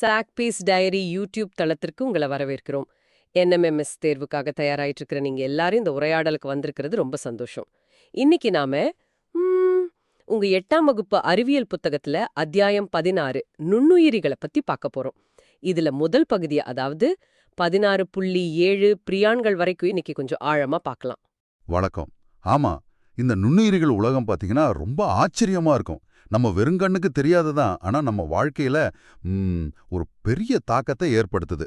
Chalk piece dairy YouTube தளத்திற்கு உங்களை வரவேற்கிறோம். என்எம்எம்எஸ் தேர்வுக்காக தயாராயிட்டு இருக்கிற நீங்க எல்லாரும் இந்த உரையாடலுக்கு வந்திருக்கிறது ரொம்ப சந்தோஷம். இன்னைக்கு நாம ம், உங்க எட்டாம் வகுப்பு அறிவியல் புத்தகத்துல அத்தியாயம் பதினாறு நுண்ணுயிரிகளை பத்தி பார்க்க போறோம். இதுல முதல் பகுதி அதாவது பதினாறு புள்ளி ஏழு பிரியான்கள் வரைக்கும் இன்னைக்கு கொஞ்சம் ஆழமா பார்க்கலாம். வணக்கம். ஆமா இந்த நுண்ணுயிரிகள் உலகம் பாத்தீங்கன்னா ரொம்ப ஆச்சரியமா இருக்கும். நம்ம வெறுங்கண்ணுக்கு தெரியாததான் ஆனா நம்ம வாழ்க்கையில ஒரு பெரிய தாக்கத்தை ஏற்படுத்துது.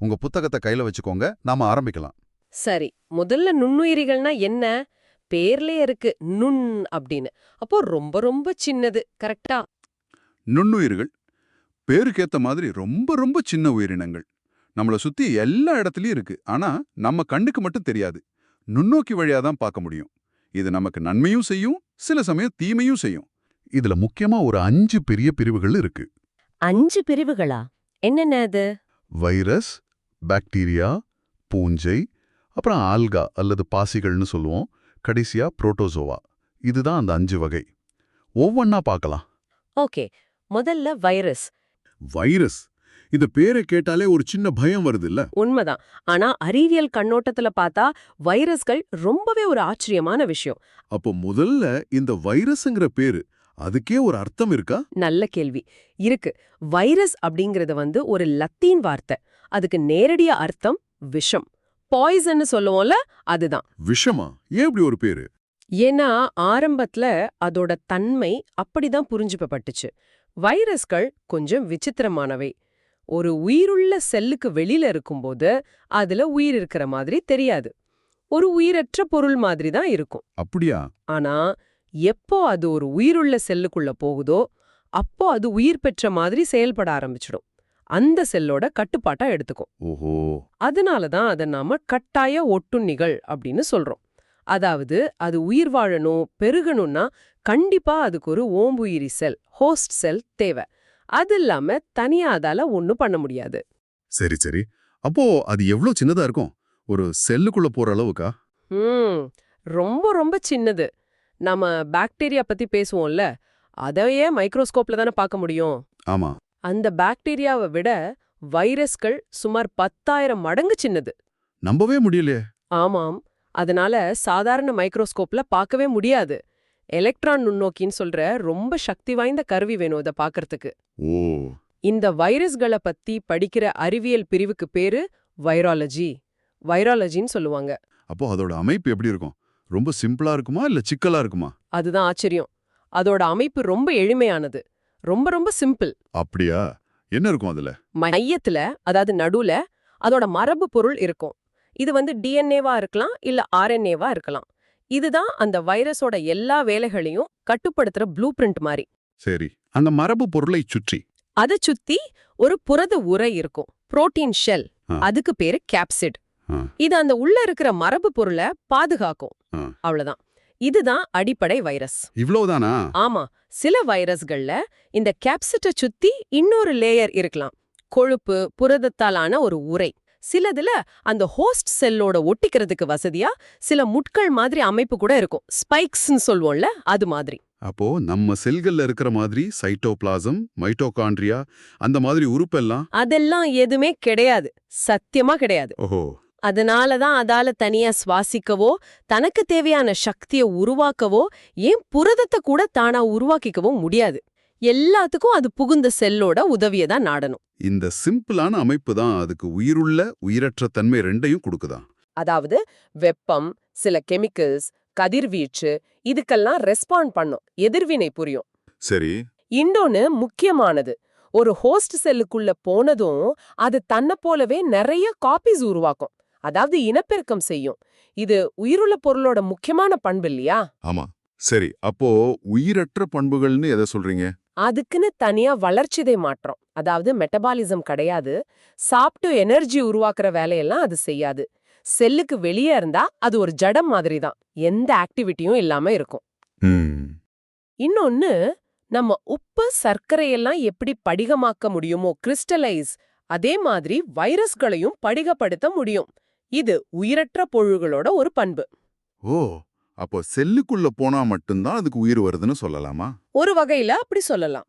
உங்க புத்தகத்தை கையில வச்சுக்கோங்க நாம ஆரம்பிக்கலாம். சரி முதல்ல நுண்ணுயிரிகள்னா என்ன? பேர்லயே இருக்கு நுண் அப்படின்னு. அப்போ ரொம்ப ரொம்ப சின்னது கரெக்டா? நுண்ணுயிர்கள் பேருக்கேத்த மாதிரி ரொம்ப ரொம்ப சின்ன உயிரினங்கள். நம்மள சுத்தி எல்லா இடத்துலயும் இருக்கு ஆனா நம்ம கண்ணுக்கு மட்டும் தெரியாது. நுண்ணோக்கி வழியா தான் பார்க்க முடியும். இது நமக்கு நன்மையும் செய்யும் சில சமயம் தீமையும் செய்யும். இதுல முக்கியமா ஒரு அஞ்சு பெரிய பிரிவுகள் இருக்கு. அஞ்சு பிரிவுகளா? என்னென்ன அது? வைரஸ் பாக்டீரியா பூஞ்சை அப்புறம் ஆல்கா அல்லது பாசிகள்னு சொல்லுவோம். கடைசியா புரோட்டோசோவா. இதுதான் அந்த அஞ்சு வகை. ஒவ்வொன்னா பார்க்கலாம். ஓகே. முதல்ல வைரஸ். வைரஸ்? இந்த பேரை கேட்டாலே ஒரு சின்ன பயம் வருது இல்ல உண்மைதான். ஆனா அறிவியல் கண்ணோட்டத்துல பார்த்தா வைரஸ்கள் ரொம்பவே ஒரு ஆச்சரியமான விஷயம். அப்போ முதல்ல இந்த வைரஸ்ங்கிற பேரு அதுக்கே ஒரு அர்த்தம் இருக்கா? நல்ல கேள்வி. இருக்கு. வைரஸ் அப்படிங்கறது வந்து ஒரு லத்தீன் வார்த்தை. அதுக்கு நேரடியா அர்த்தம் விஷம். பாய்சன்னு சொல்லுவோம்ல அதுதான். விஷமா? ஏன் இப்படி ஒரு பேரு? ஏன்னா ஆரம்பத்துல அதோட தன்மை அப்படிதான் புரிஞ்சுப்பட்டுச்சு வைரஸ்கள் கொஞ்சம் விசித்திரமானவை. ஒரு உயிருள்ள செல்லுக்கு வெளியில இருக்கும்போது அதுல உயிர் இருக்கிற மாதிரி தெரியாது. ஒரு உயிரற்ற பொருள் மாதிரி தான் இருக்கும். அப்படியா? ஆனா எப்போ அது ஒரு உயிருள்ள செல்லுக்குள்ள போகுதோ அப்போ அது உயிர் பெற்ற மாதிரி செயல்பட ஆரம்பிச்சிடும். அந்த செல்லோட கட்டுப்பாட்டா எடுத்துக்கும். ஓஹோ. அதனால தான் அதை நாம கட்டாய ஒட்டுண்ணிகள் அப்படின்னு சொல்றோம். அதாவது அது உயிர் வாழணும் பெருகணும்னா கண்டிப்பா அதுக்கு ஒரு ஓம்புயிரி செல் ஹோஸ்ட் செல் தேவை. அது இல்லாம தனியா அதால ஒண்ணும் பண்ண முடியாது. சரி சரி. அப்போ அது எவ்வளவு சின்னதா இருக்கும்? ஒரு செல்லுக்குள்ள போற அளவுக்கா? ம். ரொம்ப ரொம்ப சின்னது. நம்ம பாக்டீரியா பத்தி பேசுவோம்ல அதையே மைக்ரோஸ்கோப்ல தானே பார்க்க முடியும்? ஆமா. அந்த பாக்டீரியாவை விட வைரஸ்கள் சுமார் பத்தாயிரம் மடங்கு சின்னது. நம்பவே முடியலையே. ஆமாம். அதனால சாதாரண மைக்ரோஸ்கோப்ல பார்க்கவே முடியாது. எலக்ட்ரான் நுண்ணோக்கின்னு சொல்ற ரொம்ப சக்தி வாய்ந்த கருவி வேணும் இதை பார்க்கறதுக்கு. ஓ. இந்த வைரஸ்களை பத்தி படிக்கிற அறிவியல் பிரிவுக்கு பேரு வைராலஜி வைராலஜின்னு சொல்லுவாங்க. அப்போ அதோட அமைப்பு எப்படி இருக்கும்? ரொம்ப சிம்பிளா இருக்குமா இல்ல சிக்கலா இருக்குமா? அதுதான் ஆச்சரியம். அதோட அமைப்பு ரொம்ப எளிமையானது. ரொம்ப ரொம்ப சிம்பிள். அப்படியா? என்ன இருக்கும் அதுல? மையத்துல அதாவது நடுவுல அதோட மரபு பொருள் இருக்கும். இது வந்து டிஎன்ஏவா இருக்கலாம் இல்ல ஆர்என்ஏவா இருக்கலாம். இதுதான் அந்த வைரஸோட எல்லா வேலைகளையும் கட்டுப்படுத்துற ப்ளூ பிரிண்ட் மாதிரி. சரி. அந்த மரபு பொருளை சுற்றி. அதை சுத்தி ஒரு புரத உரை இருக்கும். Protein shell. அதுக்கு பேரு கேப்சிட். இது அந்த உள்ள இருக்கிற மரபு பொருளை பாதுகாக்கும். அவ்வளவுதான். இதுதான் அடிப்படை வைரஸ். இவ்வளவுதானா? ஆமா. சில வைரஸ்கள்ல இந்த கேப்சிட்டை சுத்தி இன்னொரு லேயர் இருக்கலாம். கொழுப்பு புரதத்தாலான ஒரு உரை சிலதுல அந்த ஹோஸ்ட் செல்லோட ஒட்டிக்கிறதுக்கு வசதியா சில முட்கள் மாதிரி அமைப்பு கூட இருக்கும். ஸ்பைக்ஸ்னு சொல்லுவோம்ல அது மாதிரி. அப்போ நம்ம செல்கள்ல இருக்கிற மாதிரி சைட்டோபிளாசம் மைட்டோகாண்ட்ரியா அந்த மாதிரி உறுப்பெல்லாம்? அதெல்லாம் எதுவுமே கிடையாது. சத்தியமா கிடையாது. ஓஹோ. அதனால தான் அதால தனியா சுவாசிக்கவோ தனக்கு தேவையான சக்தியை உருவாக்கவோ ஏன் புரதத்தை கூட தானா உருவாக்கிக்கவோ முடியாது. எல்லாத்துக்கும் அது புகுந்த செல்லோட உதவியை தான் நாடணும். இந்த சிம்பிளான அமைப்பு தான் அதுக்கு உயிருள்ள உயிரற்ற தன்மை ரெண்டையும் கொடுக்குதா அதாவது வெப்பம் சில கெமிக்கல்ஸ் கதிர்வீச்சு இதுக்கெல்லாம் ரெஸ்பாண்ட் பண்ணும் எதிர்வினை புரியும். சரி. இன்னொன்னு முக்கியமானது. ஒரு ஹோஸ்ட் செல்லுக்குள்ள போனதும் அது தன்னை போலவே நிறைய காப்பீஸ் உருவாக்கும். அதாவது இனப்பெருக்கம் செய்யும். இது உயிருள்ள பொருளோட முக்கியமான பண்பு இல்லையா? ஆமா. சரி அப்போ உயிரற்ற பண்புகள்னு எதை சொல்றீங்க? அதுக்குன்னு தனியா வளர்ச்சிதை மாற்றம். அதாவது மெட்டபாலிசம் கிடையாது. சாப்பிட்டு எனர்ஜி உருவாக்குற வேலையெல்லாம் அது செய்யாது. செல்லுக்கு வெளியே இருந்தா அது ஒரு ஜடம் மாதிரி தான் எந்த ஆக்டிவிட்டியும் இல்லாம இருக்கும். இன்னொன்னு நம்ம உப்பு சர்க்கரையெல்லாம் எப்படி படிகமாக்க முடியுமோ கிறிஸ்டலைஸ் அதே மாதிரி வைரஸ்களையும் படிகப்படுத்த முடியும். இது உயிரற்ற பொருள்களோட ஒரு பண்பு. ஓ அப்போ செல்லுக்குள்ள போனா மட்டும்தான் அதுக்கு உயிர் வருதுன்னு சொல்லலாமா? ஒரு வகையில அப்படி சொல்லலாம்.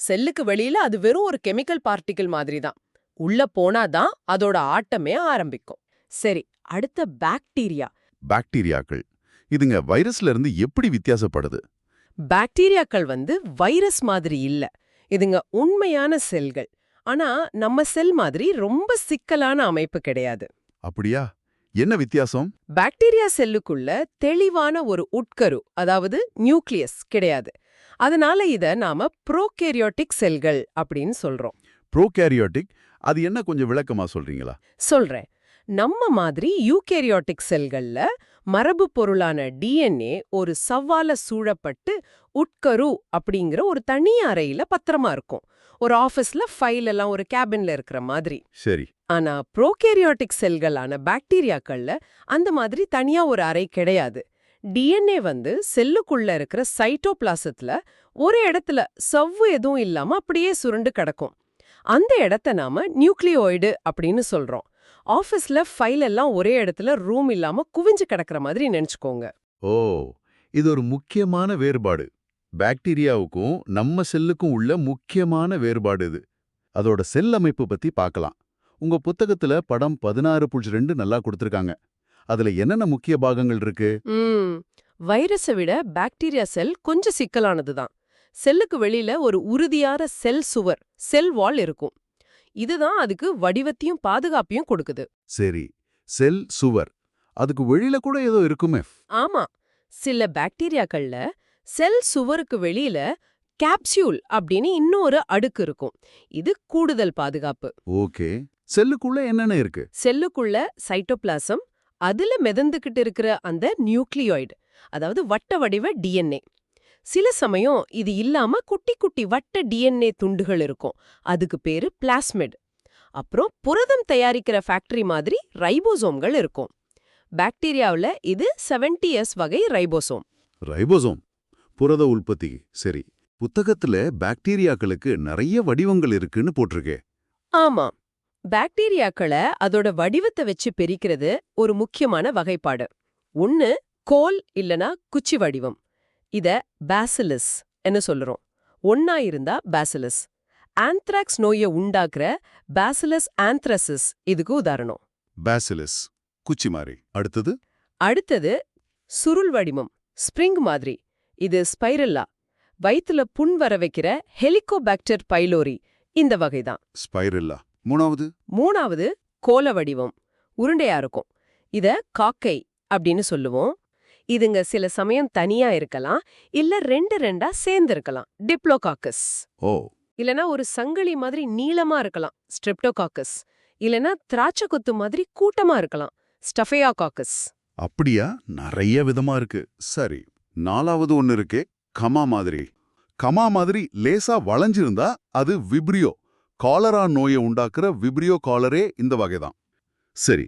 செல்லுக்கு வெளியில அது வெறும் ஒரு கெமிக்கல் பார்ட்டிகிள் மாதிரி தான் உள்ள போனாதான் அதோட ஆட்டமே ஆரம்பிக்கும். சரி அடுத்த பாக்டீரியா. பாக்டீரியாக்கள். இதுங்க வைரஸ்ல இருந்து எப்படி வித்தியாசப்படுது? பாக்டீரியாக்கள் வந்து வைரஸ் மாதிரி இல்ல. இதுங்க உண்மையான செல்கள். ஆனா நம்ம செல் மாதிரி ரொம்ப சிக்கலான அமைப்பு கிடையாது. அப்படியா? என்ன வித்தியாசம்? பாக்டீரியா செல்லுக்குள்ள தெளிவான ஒரு உட்கரு அதாவது நியூக்ளியஸ் கிடையாது. அதனால இத நாம ப்ரோகேரியோட்டிக் செல்கள் அப்படின்னு சொல்றோம். ப்ரோகேரியோட்டிக்? அது என்ன கொஞ்சம் விளக்கமா சொல்றீங்களா? சொல்றேன். நம்ம மாதிரி யூகேரியோட்டிக் செல்கள்ல மரபு பொருளான டிஎன்ஏ ஒரு சவ்வால சூழப்பட்டு உட்கரு அப்படிங்கிற ஒரு தனி அறையில பத்திரமா இருக்கும். ஒரு ஆபீஸ்ல ஃபைல் எல்லாம் ஒரு கேபின்ல இருக்கிற மாதிரி. சரி. ஆனா ப்ரோகேரியோட்டிக் செல்களான பாக்டீரியாக்கள்ல அந்த மாதிரி தனியா ஒரு அறை கிடையாது. டிஎன்ஏ வந்து செல்லுக்குள்ள இருக்கிற சைட்டோபிளாசத்துல ஒரு இடத்துல சவ்வு எதுவும் இல்லாம அப்படியே சுருண்டு கிடக்கும். அந்த இடத்த நாம நியூக்ளியோய்டு அப்படின்னு சொல்றோம். ஆபீஸ்ல ஃபைல் எல்லாம் ஒரே இடத்துல ரூம் இல்லாம குவிஞ்சு கிடக்கிற மாதிரி நினைச்சுக்கோங்க. ஓ இது ஒரு முக்கியமான வேறுபாடு. பாக்டீரியாவுக்கும் நம்ம செல்லுக்கும் உள்ள முக்கியமான வேறுபாடு இது. அதோட செல் அமைப்பு பத்தி பார்க்கலாம் உங்க புத்தகத்துல படம் பதினாறு புள்ளி ரெண்டு நல்லா கொடுத்திருக்காங்க. அதுல என்னென்ன முக்கிய பாகங்கள் இருக்கு? வைரஸை விட பாக்டீரியா செல் கொஞ்சம் சிக்கலானதுதான் செல்லுக்கு வெளியில ஒரு உறுதியான செல் சுவர் செல் வால் இருக்கும். இதுதான் அதுக்கு வடிவத்தையும் பாதுகாப்பையும் கொடுக்குது. சரி. செல் சுவர். அதுக்கு வெளியில கூட ஏதோ இருக்குமே. ஆமா. சில பாக்டீரியாக்கள்ல செல் சுவருக்கு வெளியில கேப்சியூல் அப்படின்னு இன்னொரு அடுக்கு இருக்கும். இது கூடுதல் பாதுகாப்பு. ஓகே. செல்லுக்குள்ள என்னென்ன இருக்கு? செல்லுக்குள்ள சைட்டோபிளாசம் அதுல மிதந்துகிட்டு இருக்கிற அந்த நியூக்ளியாய்டு அதாவது வட்ட வடிவ டிஎன்ஏ சில சமயம் இது இல்லாம குட்டி குட்டி வட்ட டிஎன்ஏ துண்டுகள் இருக்கும். அதுக்கு பேரு பிளாஸ்மிட். அப்புறம் புரதம் தயாரிக்கிற ஃபேக்டரி மாதிரி ரைபோசோம்கள் இருக்கும். பாக்டீரியாவுல இது 70 எஸ் வகை ரைபோசோம். ரைபோசோம். புரத உற்பத்தி. சரி புத்தகத்துல பாக்டீரியாக்களுக்கு நிறைய வடிவங்கள் இருக்குன்னு போட்டிருக்கே. ஆமா பாக்டீரியாக்களை அதோட வடிவத்தை வச்சு பிரிக்கிறது ஒரு முக்கியமான வகைப்பாடு. ஒன்னு கோல் இல்லனா குச்சி வடிவம். இத பாசிலஸ் என்ன சொல்றோம். ஒன்னா இருந்தா பாசிலஸ். ஆந்த்ராக்ஸ் நோயை உண்டாக்குற பாசிலஸ் ஆந்த்ரசிஸ் இதுக்கு உதாரணம். பாசிலஸ் குச்சி மாதிரி. அடுத்தது? அடுத்தது சுருள் வடிவம் ஸ்ப்ரிங் மாதிரி. இது ஸ்பைரல்லா. வயித்துல புண் வர வைக்கிற ஹெலிகோபாக்டர் பைலோரி. இந்த வகைதான். ஸ்பைரல்லா. மூணாவது? மூணாவது கோல வடிவம். உருண்டையா இருக்கும். இத காக்கை அப்படின்னு சொல்லுவோம். இதுங்க சில சமயம் தனியா இருக்கலாம். இல்ல ரெண்டு ரெண்டா சேர்ந்து இருக்கலாம் டிப்ளோகாக்கஸ். ஓ. இல்லனா ஒரு சங்கிலி மாதிரி நீளமா இருக்கலாம். ஸ்ட்ரெப்டோகாக்கஸ். இல்லனா திராட்சை கொத்து மாதிரி கூட்டமா இருக்கலாம். ஸ்டஃபேயாகாக்கஸ். அப்படியா? நிறைய விதமா இருக்கு. சரி. நாலாவது ஒன்னு இருக்கே கமா மாதிரி. கமா மாதிரி லேசா வளைஞ்சிருந்தா அது விப்ரியோ. காலரா நோயை உண்டாக்குற விப்ரியோ காலரே இந்த வகைதான். சரி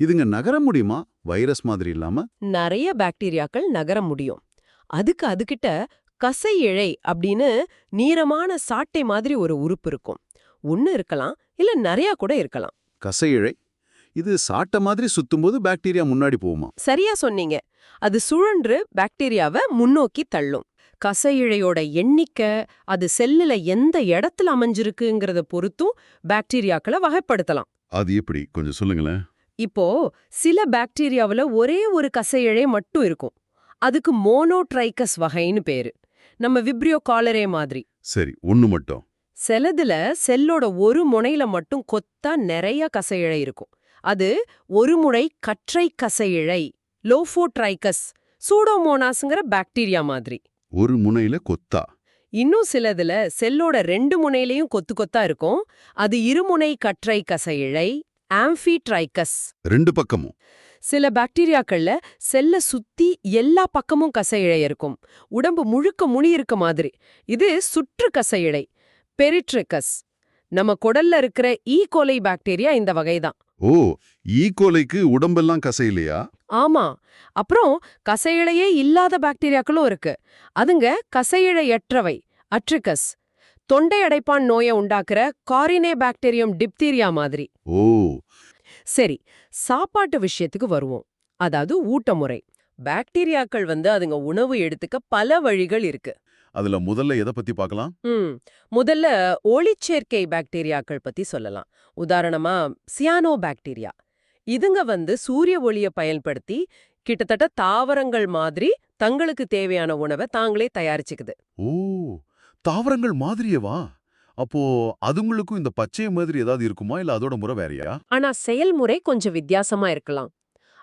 இதுங்க நகர முடியுமா? வைரஸ் மாதிரி இல்லாம? நிறைய பாக்டீரியாக்கள் நகர முடியும். அதுக்கு அதுகிட்ட கசை இழை அப்படின்னு நீரமான சாட்டை மாதிரி ஒரு உறுப்பு இருக்கும். ஒன்னு இருக்கலாம் இல்ல நிறைய கூட இருக்கலாம். கசையிழை இது சாட்ட மாதிரி சுத்தும்போது பாக்டீரியா முன்னாடி போகுமா? சரியா சொன்னீங்க. அது சுழன்று பாக்டீரியாவை முன்னோக்கி தள்ளும். கசையிழையோட எண்ணிக்கை அது செல்லுல எந்த இடத்துல அமைஞ்சிருக்குங்கிறத பொறுத்தும் பாக்டீரியாக்களை வகைப்படுத்தலாம். அது எப்படி? கொஞ்சம் சொல்லுங்களேன். இப்போ சில பாக்டீரியாவுல ஒரே ஒரு கசையிழை மட்டும் இருக்கும். அதுக்கு மோனோட்ரைக்கஸ் வகைன்னு பேரு. நம்ம விப்ரியோ காலரே மாதிரி. சரி ஒன்னு மட்டும். சிலதுல செல்லோட ஒரு முனையில மட்டும் கொத்தா நிறைய கசையிழை இருக்கும். அது ஒரு முனை கற்றை கசையிழை லோஃபோட்ரைக்கஸ் சூடோமோனாஸ்ங்கிற பாக்டீரியா மாதிரி. ஒரு முனையில கொத்தா. இன்னும் சிலதுல செல்லோட ரெண்டு முனையிலையும் கொத்து கொத்தா இருக்கும். அது இருமுனை கற்றை கசையிழை ஆம்ஃபிட்ரைக்கஸ் ரெண்டு பக்கமும். சில பாக்டீரியாக்கள்ல செல்ல சுத்தி எல்லா பக்கமும் கசையிழை இருக்கும். உடம்பு முழுக்க முனி இருக்க மாதிரி. இது சுற்று கசையிழை பெரிட்ரிக்கஸ் நம்ம குடல்ல இருக்கிற ஈ கோலை பாக்டீரியா இந்த வகைதான். ஓ ஈகோலைக்கு உடம்பெல்லாம் கசையிலையா? ஆமா. அப்புறம் கசையிழையே இல்லாத பாக்டீரியாக்களும் இருக்கு. அதுங்க கசையிழையற்றவை அட்ரிகஸ். தொண்டை அடைப்பான் நோயை உண்டாக்குற காரினே பாக்டீரியம் டிப்தீரியா மாதிரி. ஓ. சரி சாப்பாட்டு விஷயத்துக்கு வருவோம். அதாவது ஊட்டமுறை. பாக்டீரியாக்கள் வந்து அதுங்க உணவு எடுத்துக்க பல வழிகள் இருக்கு. அதுல முதல்ல எதை பத்தி பார்க்கலாம்? ம். முதல்ல ஒளிச்சேர்க்கை பாக்டீரியாக்கள் பத்தி சொல்லலாம். உதாரணமா சியானோ பாக்டீரியா இதுங்க வந்து சூரிய ஒளியை பயன்படுத்தி கிட்டத்தட்ட தாவரங்கள் மாதிரி தங்களுக்கு தேவையான உணவை தாங்களே தயாரிச்சுக்குது. ஓ! தாவரங்கள் மாதிரியேவா? அப்போ அதுங்களுக்கும் இந்த பச்சை மாதிரி ஏதாவது இருக்குமா? இல்ல அதோட முறை வேறயா? ஆனா செயல்முறை கொஞ்சம் வித்தியாசமா இருக்கலாம்.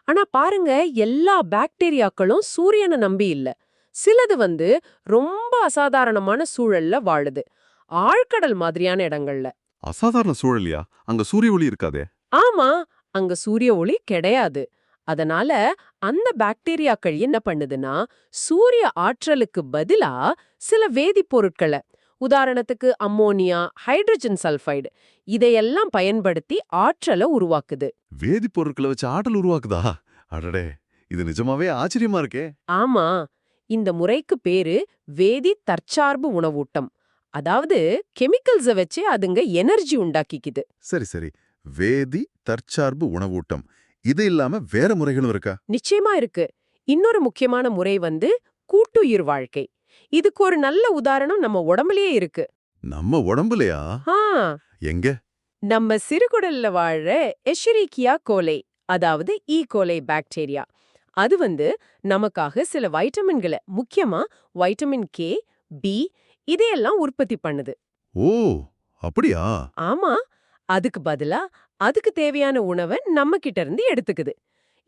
ஆனா பாருங்க எல்லா பாக்டீரியாக்களும் சூரியனை நம்பி இல்ல. சிலது வந்து ரொம்ப அசாதாரணமான சூழல்ல வாழுது. ஆழ்கடல் மாதிரியான இடங்கள்ல. அசாதாரண சூழலியா அங்க சூரிய ஒளி இருக்காதே. ஆமா அங்க சூரிய ஒளி கிடையாது. அதனால அந்த பாக்டீரியாக்கள் என்ன பண்ணுதுன்னா சூரிய ஆற்றலுக்கு பதிலா சில வேதிப்பொருட்களை உதாரணத்துக்கு அம்மோனியா ஹைட்ரஜன் சல்ஃபைடு இதையெல்லாம் பயன்படுத்தி ஆற்றலை உருவாக்குது. வேதிப்பொருட்களை வச்சு ஆற்றல் உருவாக்குதா? அடடே இது நிஜமாவே ஆச்சரியமா இருக்கே. ஆமா இந்த முறைக்கு பேரு வேதி தற்சார்பு உணவூட்டம். அதாவது கெமிக்கல்ஸ வச்சு அதுங்க எனர்ஜி உண்டாக்கிக்குது. சரி சரி. வேதி தற்சார்பு உணவூட்டம். இது இல்லாம வேற முறைகளும் இருக்கா? நிச்சயமா இருக்கு. இன்னொரு முக்கியமான முறை வந்து கூட்டுயிர் வாழ்க்கை. இதுக்கு ஒரு நல்ல உதாரணம் நம்ம உடம்புலயே இருக்கு. நம்ம உடம்புலயா? எங்க? நம்ம சிறுகுடல்ல வாழற எஷரிக்கியா கோலை அதாவது ஈ கோலை பாக்டீரியா அது வந்து நமக்காக சில வைட்டமின்களை முக்கியமா வைட்டமின் கே பி இதையெல்லாம் உற்பத்தி பண்ணுது. ஓ அப்படியா? ஆமா அதுக்கு பதிலா அதுக்கு தேவையான உணவை நம்ம கிட்ட இருந்து எடுத்துக்குது.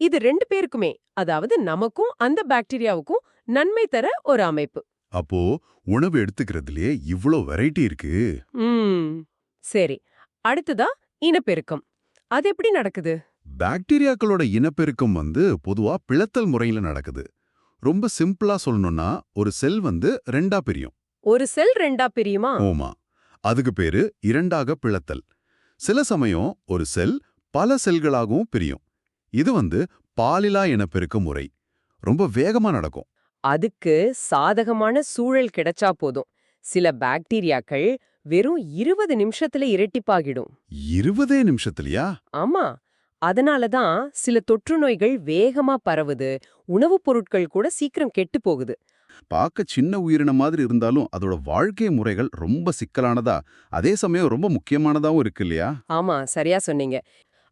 இது ரெண்டு பேருக்குமே அதாவது நமக்கும் அந்த பாக்டீரியாவுக்கும் நன்மை தர ஒரு அமைப்பு. அப்போ உணவு எடுத்துக்கிறதுலயே இவ்ளோ வெரைட்டி இருக்கு. சரி. அடுத்ததா இனப்பெருக்கம். அது எப்படி நடக்குது? பாக்டீரியாக்களோட இனப்பெருக்கம் வந்து பொதுவா பிளத்தல் முறையில நடக்குது. ரொம்ப சிம்பிளா சொல்லணும்னா ஒரு செல் வந்து ரெண்டா பிரியும். ஒரு செல் ரெண்டா பிரியுமா? ஓமா அதுக்கு பேரு இரண்டாக பிளத்தல். சில சமயம் ஒரு செல் பல செல்களாகவும் பிரியும். இது வந்து பாலிலா இனப்பெருக்க முறை. ரொம்ப வேகமா நடக்கும். அதுக்கு சாதகமான சூழல் கிடைச்சா போதும். சில பாக்டீரியாக்கள் வெறும் இருபது நிமிஷத்துல இரட்டிப்பாகிடும். இருபதே நிமிஷத்துலயா? ஆமா. அதனால தான் சில தொற்று நோய்கள் வேகமா பரவுது. உணவுப் பொருட்கள் கூட சீக்கிரம் கெட்டு போகுது. பார்க்க சின்ன உயிரினம் மாதிரி இருந்தாலும் அதோட வாழ்க்கை முறைகள் ரொம்ப சிக்கலானதா? அதே சமயம் ரொம்ப முக்கியமானதாவும் இருக்கு இல்லையா? ஆமா சரியா சொன்னீங்க.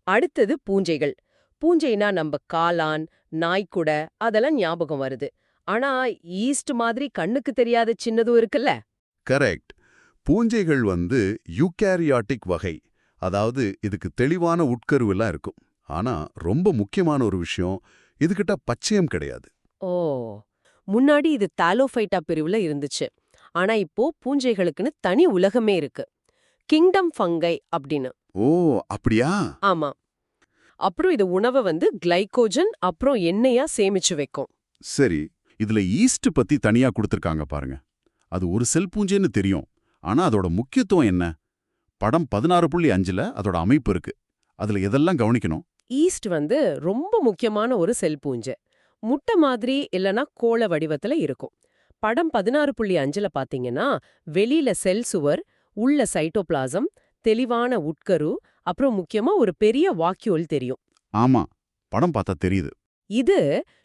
அடுத்தது பூஞ்சைகள். பூஞ்சைனா நம்ம காளான் நாய்க்குடை அதெல்லாம் ஞாபகம் வருது. ஆனா ஈஸ்ட் மாதிரி கண்ணுக்கு தெரியாத சின்னதும் இருக்குல்ல? கரெக்ட். பூஞ்சைகள் வந்து யூகேரியாட்டிக் வகை. அதாவது இதுக்கு தெளிவான உட்கருவெல்லாம் இருக்கும். ஆனா ரொம்ப முக்கியமான ஒரு விஷயம் இதுகிட்ட பச்சையம் கிடையாது. ஓ முன்னாடி இது தாலோஃபைட்டா பிரிவுல இருந்துச்சு. ஆனா இப்போ பூஞ்சைகளுக்குன்னு தனி உலகமே இருக்கு. கிங்டம் ஃபங்கை அப்படின்னு. ஓ அப்படியா? ஆமா. அப்புறம் இது உணவை வந்து கிளைகோஜன் அப்புறம் எண்ணெயா சேமிச்சு வைக்கும். சரி இதுல ஈஸ்ட் பத்தி தனியா கொடுத்திருக்காங்க பாருங்க. அது ஒரு செல் பூஞ்சைன்னு தெரியும். ஆனா அதோட முக்கியத்துவம் என்ன? படம் பதினாறு புள்ளி அஞ்சுல அதோட அமைப்பு இருக்கு. அதுல எதெல்லாம் கவனிக்கணும்? ஈஸ்ட் வந்து ரொம்ப முக்கியமான ஒரு செல் பூஞ்சை. முட்டை மாதிரி இல்லனா கோள வடிவத்துல இருக்கும். படம் பதினாறு புள்ளி அஞ்சுல பாத்தீங்கன்னா வெளியில செல் சுவர் உள்ள சைட்டோபிளாசம் தெளிவான உட்கரு அப்புறம் முக்கியமா ஒரு பெரிய வாக்யூல் தெரியும். ஆமா படம் பார்த்தா தெரியுது. இது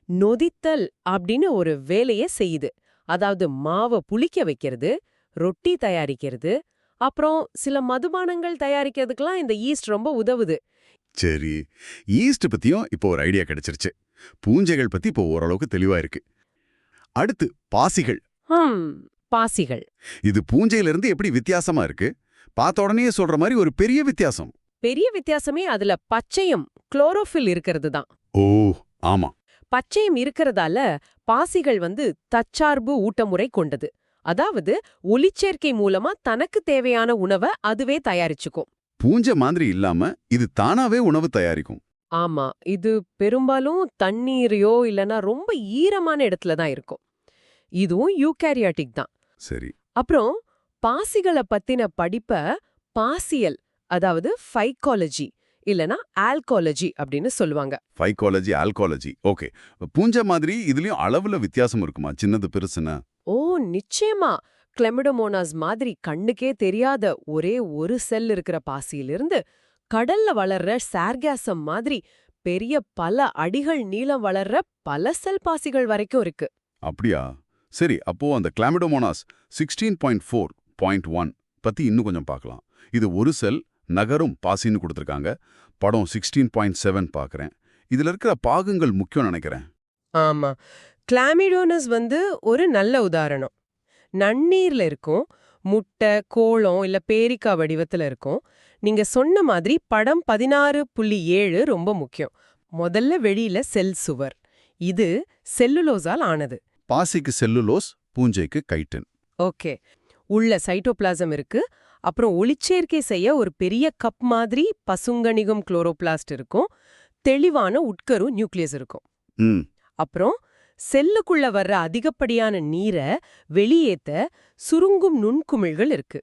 நொதித்தல் அப்படின்னு ஒரு வேலைய செய்யுது. அதாவது மாவை புளிக்க வைக்கிறது ரொட்டி தயாரிக்கிறது அப்புறம் சில மதுபானங்கள் தயாரிக்கிறதுக்கெல்லாம் இந்த ஈஸ்ட் ரொம்ப உதவுது. சரி ஈஸ்ட் பத்தியும் இப்போ ஒரு ஐடியா கிடைச்சிருச்சு. பூஞ்சைகள் பத்தி இப்போ ஓரளவுக்கு தெளிவா இருக்கு அடுத்து பாசிகள். பாசிகள். இது பூஞ்சையிலிருந்து எப்படி வித்தியாசமா இருக்கு? பார்த்த உடனே சொல்ற மாதிரி ஒரு பெரிய வித்தியாசம். பெரிய வித்தியாசமே அதுல பச்சையம் குளோரோஃபில் இருக்கிறது தான். ஓ ஆமா. பச்சையம் இருக்கிறதால பாசிகள் வந்து தற்சார்பு ஊட்டமுறை கொண்டது. அதாவது ஒளிச்சேர்க்கை மூலமா தனக்கு தேவையான உணவை அதுவே தயாரிச்சுக்கும். பூஞ்சை மாதிரி இல்லாம இது தானாவே உணவு தயாரிக்கும். ஆமா இது பெரும்பாலும் தண்ணீரையோ இல்லனா ரொம்ப ஈரமான இடத்துல தான் இருக்கும். இதுவும் யூகேரியாட்டிக் தான். சரி. அப்புறம் பாசிகளை பத்தின படிப்ப பாசியல் அதாவது ஃபைக்காலஜி இல்லனா ஆல்காலஜி அப்படின்னு சொல்லுவாங்க. Phycology algology okay. பூஞ்சை மாதிரி இதுலயும் அளவுல வித்தியாசம் இருக்குமா? சின்னது பெருசுன்னு? நிச்சயமா கிளெமிடோமோனாஸ் மாதிரி கண்ணுக்கே தெரியாத ஒரே ஒரு செல் இருக்கிற பாசியிலிருந்து கடல்ல வளர்ற சார்காசம் மாதிரி பெரிய பல அடிகள் நீளம் வளர்ற பல செல் பாசிகள் வரைக்கும் இருக்கு. அப்படியா? சரி அப்போ அந்த Chlamydomonas sixteen point four point one பத்தி இன்னும் கொஞ்சம் பார்க்கலாம். இது ஒரு செல் நகரும் பாசின்னு கொடுத்துருக்காங்க. படம் சிக்ஸ்டீன் பாயிண்ட் செவன் பார்க்குறேன். இதுல இருக்கிற பாகங்கள் முக்கியம் நினைக்கிறேன். ஆமா. கிளாமிடோனஸ் வந்து ஒரு நல்ல உதாரணம். நன்னீர்ல இருக்கும் முட்டை கோளம் இல்ல பேரிக்கா வடிவத்துல இருக்கும். நீங்க சொன்ன மாதிரி படம் பதினாறு புள்ளி ஏழு ரொம்ப முக்கியம். முதல்ல வெளியில செல் சுவர். இது செல்லுலோஸால் ஆனது. பாசிக்கு செல்லுலோஸ் பூஞ்சைக்கு கைட்டின். ஓகே. உள்ள சைட்டோபிளாசம் இருக்கு. அப்புறம் ஒளிச்சேர்க்கை செய்ய ஒரு பெரிய கப் மாதிரி பசுங்கணிகம் குளோரோபிளாஸ்ட் இருக்கும். தெளிவான உட்கரு நியூக்ளியஸ் இருக்கும். அப்புறம் செல்லுக்குள்ள வர்ற அதிகப்படியான நீரை வெளியேத்த சுருங்கும் நுண்குமிழ்கள் இருக்கு.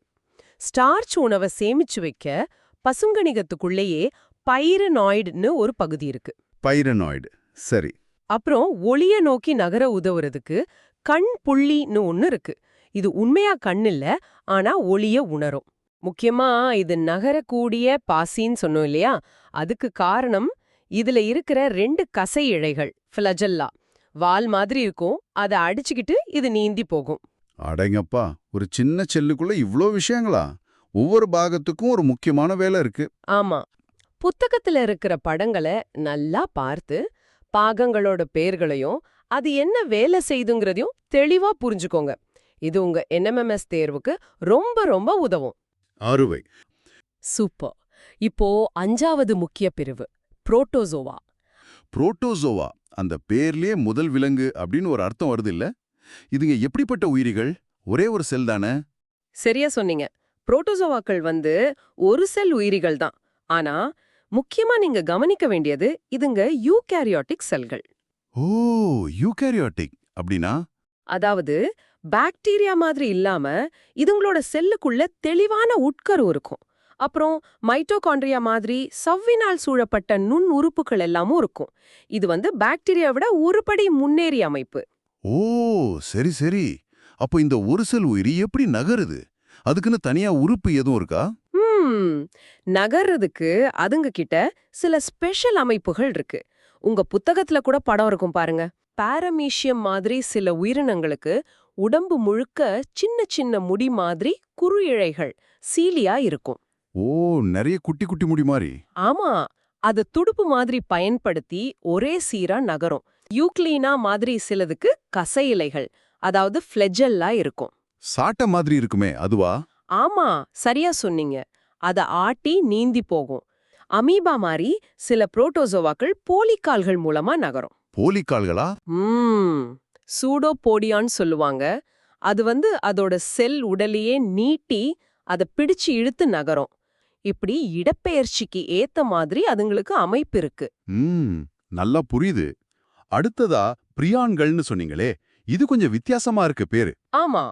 ஸ்டார்ச் உணவை சேமிச்சு வைக்க பசுங்கணிகத்துக்குள்ளேயே பைரனாய்டுன்னு ஒரு பகுதி இருக்கு. பைரனாய்டு. சரி. அப்புறம் ஒளிய நோக்கி நகர உதவுறதுக்கு கண் புள்ளின்னு ஒன்னு இருக்கு. இது உண்மையா கண் இல்ல ஆனா ஒளிய உணரும். முக்கியமா இது நகரக்கூடிய பாசின்னு சொன்னோம் இல்லையா? அதுக்கு காரணம் இதுல இருக்கிற ரெண்டு கசை இழைகள் ஃபிளஜல்லா. வால் மாதிரி இருக்கும். அதை அடிச்சுக்கிட்டு இது நீந்தி போகும். அடங்கப்பா ஒரு சின்ன செல்லுக்குள்ள இவ்ளோ விஷயங்களா? ஒவ்வொரு பாகத்துக்கும் ஒரு முக்கியமான வேலை இருக்கு. ஆமா. புத்தகத்துல இருக்கிற படங்களை நல்லா பார்த்து பாகங்களோட பேர்களையும் அது என்ன வேலை செய்துங்கிறதையும் தெளிவா புரிஞ்சுக்கோங்க. இது உங்க என்எம்எம்எஸ் தேர்வுக்கு ரொம்ப ரொம்ப உதவும். அறுவை. சூப்பர். இப்போ அஞ்சாவது முக்கிய பிரிவு புரோட்டோசோவா. புரோட்டோசோவா? அந்த பேர்லயே முதல் விலங்கு அப்படின்னு ஒரு அர்த்தம் வருது இல்ல இதுங்க எப்படிப்பட்ட உயிரிகள்? ஒரே ஒரு செல் தானே? சரியா சொன்னீங்க. புரோட்டோசோவாக்கள் வந்து ஒரு செல் உயிரிகள் தான். ஆனா முக்கியமா நீங்க கவனிக்க வேண்டியது இதுங்க யூகேரியாட்டிக் செல்கள். ஓ யூகேரியாட்டிக் அப்படின்னா? அதாவது பாக்டீரியா மாதிரி இல்லாம இதுங்களோட செல்லுக்குள்ள தெளிவான உட்கரு இருக்கும். அப்புறம் மைட்டோகாண்ட்ரியா மாதிரி சவ்வினால் சூழப்பட்ட நுண் உறுப்புகள் எல்லாமும் இருக்கும். இது வந்து பாக்டீரியா விட ஒருபடி முன்னேறிய அமைப்பு. ஓ சரி சரி. அப்போ இந்த ஒரு செல் உயிரி எப்படி நகருது? அதுக்குன்னு தனியா உறுப்பு எதுவும் இருக்கா? நகர்றதுக்கு அதுங்க கிட்ட சில ஸ்பெஷல் அமைப்புகள் இருக்கு. உங்க புத்தகத்துல கூட படம் இருக்கும் பாருங்க. பாரமீஷியம் மாதிரி சில உயிரினங்களுக்கு உடம்பு முழுக்க சின்ன சின்ன முடி மாதிரி குறு இழைகள் சீலியா இருக்கும். ஓ நிறைய குட்டி குட்டி முடி மாதிரி ஆமா. அது துடுப்பு மாதிரி பயன்படுத்தி ஒரே சீரா நகரும். யூக்ளீனா மாதிரி சிலதுக்கு கசை இலைகள் அதாவது ஃப்ளெஜல்லா இருக்கும். சாட்ட மாதிரி இருக்குமே அதுவா? ஆமா சரியா சொன்னீங்க. அத ஆட்டி நீந்தி போகும். அமீபா மாதிரி சில புரோட்டோசோவாக்கள் போலிக்கால்கள் மூலமா நகரும். போலிக்கால்களா? ம். சூடோபோடியான்னு சொல்லுவாங்க. அது வந்து அதோட செல் உடலையே நீட்டி அதை பிடிச்சு இழுத்து நகரும். இப்படி இடப்பெயர்ச்சிக்கு ஏத்த மாதிரி அதுங்களுக்கு அமைப்பு இருக்கு. நல்லா புரியுது. அடுத்ததா பிரியான்கள்னு சொன்னீங்களே இது கொஞ்சம் வித்தியாசமா இருக்கு பேரு. ஆமா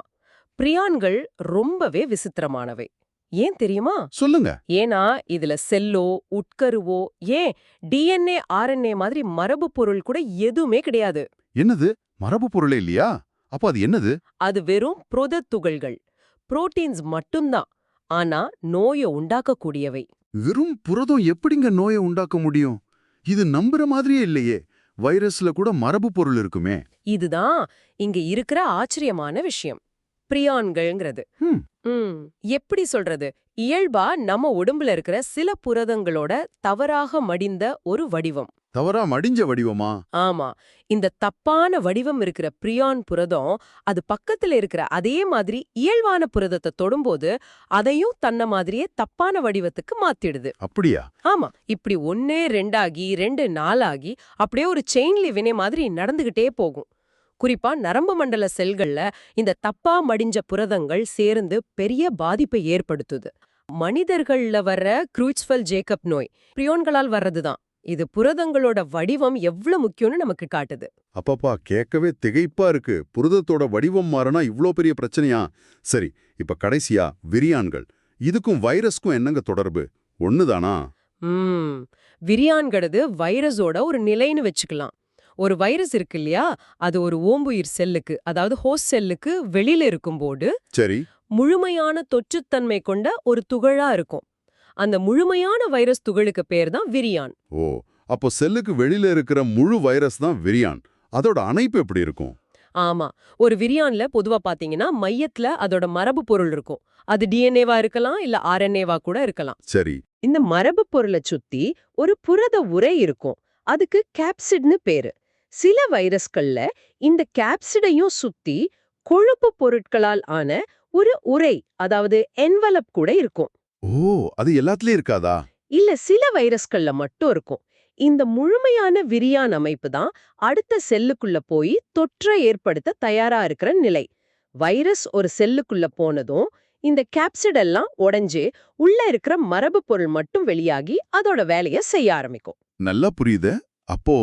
பிரியான்கள் ரொம்பவே விசித்திரமானவை. ஏன் தெரியுமா? சொல்லுங்க. ஏன்னா இதுல செல்லோ உட்கருவோ ஏன் டிஎன்ஏ ஆர்என்ஏ மாதிரி மரபு பொருள் கூட எதுவுமே கிடையாது. என்னது? மரபு பொருளே இல்லையா? அப்போ அது என்னது? அது வெறும் புரதத் துகள்கள். புரோட்டீன்ஸ் மட்டும்தான். ஆனா நோயை உண்டாக்கக்கூடியவை. வெறும் புரதம் எப்படிங்க நோயை உண்டாக்க முடியும்? இது நம்புற மாதிரியே இல்லையே. வைரஸ்ல கூட மரபு பொருள் இருக்குமே. இதுதான் இங்க இருக்கிற ஆச்சரியமான விஷயம். பிரியான்கள்ங்கிறது. எப்படி சொல்றது? இயல்பா நம்ம உடம்புல இருக்கிற சில புரதங்களோட தவறாக மடிந்த ஒரு வடிவம். தவறா மடிஞ்ச வடிவமா? ஆமா. இந்த தப்பான வடிவம் இருக்கிற பிரியான் புரதம் அது பக்கத்துல இருக்கிற அதே மாதிரி இயல்பான புரதத்தை தொடும்போது அதையும் தன்ன மாதிரியே தப்பான வடிவத்துக்கு மாத்திடுது. அப்படியா? ஆமா. இப்படி ஒன்னே ரெண்டாகி ரெண்டு நாலாகி அப்படியே ஒரு செயின்லி வினை மாதிரி நடந்துகிட்டே போகும். குறிப்பா நரம்பு மண்டல செல்கள்ல இந்த தப்பா மடிஞ்ச புரதங்கள் சேர்ந்து பெரிய பாதிப்பை ஏற்படுத்துது. மனிதர்கள்ல வர்ற க்ரூச்ஃபெல் ஜேக்கப் நோய் பிரியோன்களால் வர்றதுதான். இது புரதங்களோட வடிவம் எவ்வளவு முக்கியம்னு நமக்கு காட்டுது. அப்பப்பா கேட்கவே திகைப்பா இருக்கு. புரதத்தோட வடிவம் மாறினா இவ்ளோ பெரிய பிரச்சனையா? சரி இப்ப கடைசியா விரியான்கள். இதுக்கும் வைரஸ்க்கும் என்னங்க தொடர்பு? ஒண்ணுதானா? ம் விரியான்கிறது வைரஸோட ஒரு நிலைன்னு வச்சுக்கலாம். ஒரு வைரஸ் இருக்கு இல்லையா? அது ஒரு ஓம்புயிர் செல்லுக்கு அதாவது ஹோஸ்ட் செல்லுக்கு வெளியில இருக்கும்போது சரி. முழுமையான தொற்றுத்தன்மை கொண்ட ஒரு துகளா இருக்கும். அந்த முழுமையான வைரஸ் துகளுக்கு பேர் தான் விரியான். ஓ அப்போ செல்லுக்கு வெளியில இருக்கிற முழு வைரஸ் தான் விரியான். அதோட அணைப்பு எப்படி இருக்கும்? ஆமா ஒரு விரியான்ல பொதுவா பாத்தீங்கன்னா மையத்துல அதோட மரபு பொருள் இருக்கும். அது டிஎன்ஏவா இருக்கலாம் இல்ல ஆர்என்ஏவா கூட இருக்கலாம். சரி. இந்த மரபு பொருளை சுத்தி ஒரு புரத உரை இருக்கும். அதுக்கு கேப்சிட்னு பேரு. சில வைரஸ்கள்ல இந்த கேப்சிடையும் சுத்தி கொழுப்பு பொருட்களால் ஆன ஒரு உரை அதாவது என்வலப் கூட இருக்கும். ஓ அது எல்லாத்துலயும் இருக்காதா? இல்ல சில வைரஸ்கள்ல மட்டும் இருக்கும். இந்த முழுமையான விரியான் அமைப்பு தான் அடுத்த செல்லுக்குள்ள போய் தொற்றை ஏற்படுத்த தயாரா இருக்கிற நிலை. வைரஸ் ஒரு செல்லுக்குள்ள போனதும் இந்த கேப்சிட் எல்லாம் உடைஞ்சு உள்ள இருக்கிற மரபு பொருள் மட்டும் வெளியாகி அதோட வேலைய செய்ய ஆரம்பிக்கும். நல்லா புரியுது. அப்போ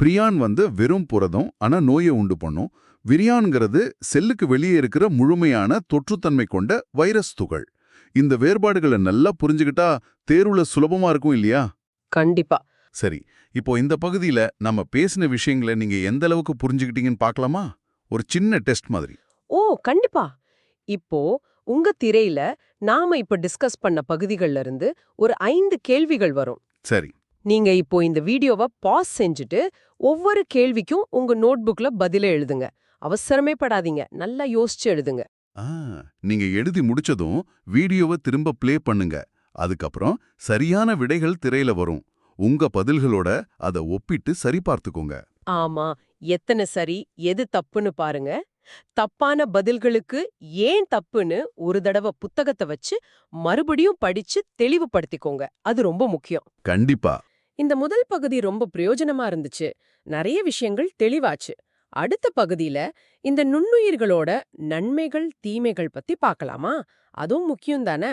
பிரியான் வந்து வெறும் புரதம் ஆனா நோயை உண்டு பண்ணும். விரியான்ங்கிறது செல்லுக்கு வெளியே இருக்கிற முழுமையான தொற்றுத்தன்மை கொண்ட வைரஸ் துகள். இந்த வேறுபாடுகளை நல்லா புரிஞ்சுக்கிட்டா தேர்வுல சுலபமா இருக்கும் இல்லையா? கண்டிப்பா. சரி இப்போ இந்த பகுதியில நம்ம பேசின விஷயங்களை நீங்க எந்த அளவுக்கு புரிஞ்சுக்கிட்டீங்கன்னு பார்க்கலாமா? ஒரு சின்ன டெஸ்ட் மாதிரி. ஓ கண்டிப்பா. இப்போ உங்க திரையில நாம இப்ப டிஸ்கஸ் பண்ண பகுதிகள்ல இருந்து ஒரு ஐந்து கேள்விகள் வரும். சரி. நீங்க இப்போ இந்த வீடியோவை பாஸ் செஞ்சுட்டு ஒவ்வொரு கேள்விக்கும் உங்க நோட்புக்ல பதில எழுதுங்க. அவசரமே படாதீங்க. நல்லா யோசிச்சு எழுதுங்க. நீங்க எழுதி முடிச்சதும் வீடியோவை திரும்ப ப்ளே பண்ணுங்க. அதுக்கப்புறம் சரியான விடைகள் திரையில வரும். உங்க பதில்களோட அதை ஒப்பிட்டு சரி பார்த்துக்கோங்க. ஆமா எத்தனை சரி எது தப்புன்னு பாருங்க. தப்பான பதில்களுக்கு ஏன் தப்புன்னு ஒரு தடவை புத்தகத்தை வச்சு மறுபடியும் படிச்சு தெளிவுபடுத்திக்கோங்க. அது ரொம்ப முக்கியம். கண்டிப்பா. இந்த முதல் பகுதி ரொம்ப பிரயோஜனமா இருந்துச்சு. நிறைய விஷயங்கள் தெளிவாச்சு. அடுத்த பகுதியில இந்த நுண்ணுயிர்களோட நன்மைகள் தீமைகள் பத்தி பார்க்கலாமா அதுவும் முக்கியம் தானே?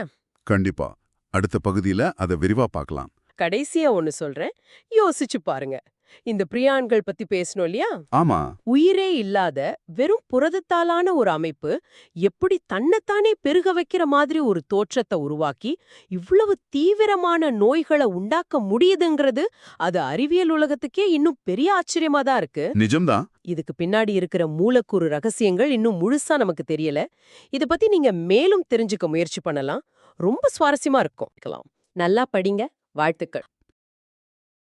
கண்டிப்பா. அடுத்த பகுதியில அதை விரிவா பார்க்கலாம் கடைசியா ஒன்னு சொல்றேன். யோசிச்சு பாருங்க. இந்த பிரியான்கள் பத்தி பேசணும் இல்லையா? ஆமா. உயிரே இல்லாத வெறும் புரதத்தாலான ஒரு அமைப்பு எப்படி தன்னைத்தானே பெருக வைக்கிற மாதிரி ஒரு தோற்றத்தை உருவாக்கி இவ்வளவு தீவிரமான நோய்களை உண்டாக்க முடியுதுங்கிறது அது அறிவியல் உலகத்துக்கே இன்னும் பெரிய ஆச்சரியமா தான் இருக்கு. நிஜம்தான் இதுக்கு பின்னாடி இருக்கிற மூலக்கூறு ரகசியங்கள் இன்னும் முழுசா நமக்கு தெரியல. இத பத்தி நீங்க மேலும் தெரிஞ்சுக்க முயற்சி பண்ணலாம். ரொம்ப சுவாரஸ்யமா இருக்கும். நல்லா படிங்க. வாழ்த்துக்கள்.